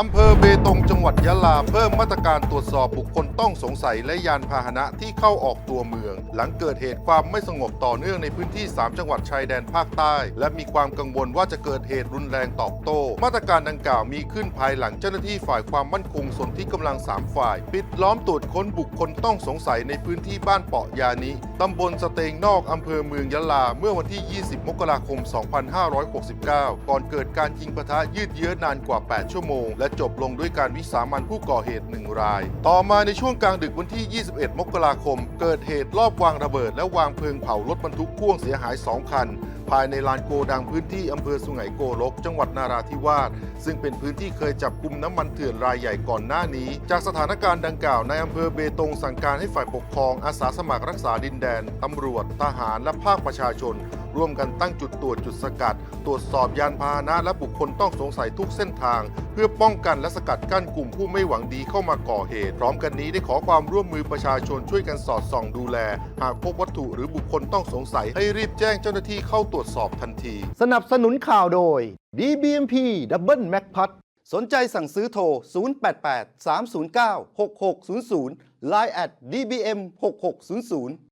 อำเภอเบตงจังหวัดยะลาเพิ่มมาตรการตรวจสอบบุคคลต้องสงสัยและยานพาหนะที่เข้าออกตัวเมือง หลังเกิดเหตุความไม่สงบต่อเนื่องในพื้นที่ 3 จังหวัดชายแดนภาคใต้ และมีความกังวลว่าจะเกิดเหตุรุนแรงตอบโต้ มาตรการดังกล่าวมีขึ้นภายหลังเจ้าหน้าที่ฝ่ายความมั่นคงส่วนที่กำลัง 3 ฝ่าย ปิดล้อมตรวจค้นบุคคลต้องสงสัยในพื้นที่บ้านเปาะยานิ ตำบลสเตงนอกอำเภอเมืองยะลา เมื่อวันที่ 20 มกราคม 2569 ก่อนเกิดการยิงปะทะยืดเยื้อนานกว่า 8 ชั่วโมง และจบลงด้วยการวิสามันผู้ก่อเหตุหนึ่งราย ต่อมาในช่วงกลางดึกวันที่ 21 มกราคม เกิดเหตุลอบวางระเบิด และวางเพลิงเผารถบรรทุกพ่วงเสียหาย 2 คัน ภายในลานโกดังพื้นที่อำเภอสุไหงโกลก จังหวัดนาราธิวาสซึ่งเป็นพื้นที่เคยจับกลุ่มน้ำมันเถื่อนรายใหญ่ก่อนหน้านี้ จากสถานการณ์ดังกล่าวในอำเภอเบตงสั่งการให้ฝ่ายปกครองอาสาสมัครรักษาดินแดนตำรวจ ทหาร และภาคประชาชน ร่วมกันตั้งจุดตรวจจุดสกัด ตรวจสอบยานพาหนะและบุคคลต้องสงสัยทุกเส้นทาง เพื่อป้องกันและสกัดกั้นกลุ่มผู้ไม่หวังดีเข้ามาก่อเหตุ พร้อมกันนี้ได้ขอความร่วมมือประชาชนช่วยกันสอดส่องดูแล หากพบวัตถุหรือบุคคลต้องสงสัยให้รีบแจ้งเจ้าหน้าที่เข้าตรวจสอบทันที สนับสนุนข่าวโดย DBMP Double Mac p a t สนใจสั่งซื้อโทร 088 309 6600 Line at DBM 6600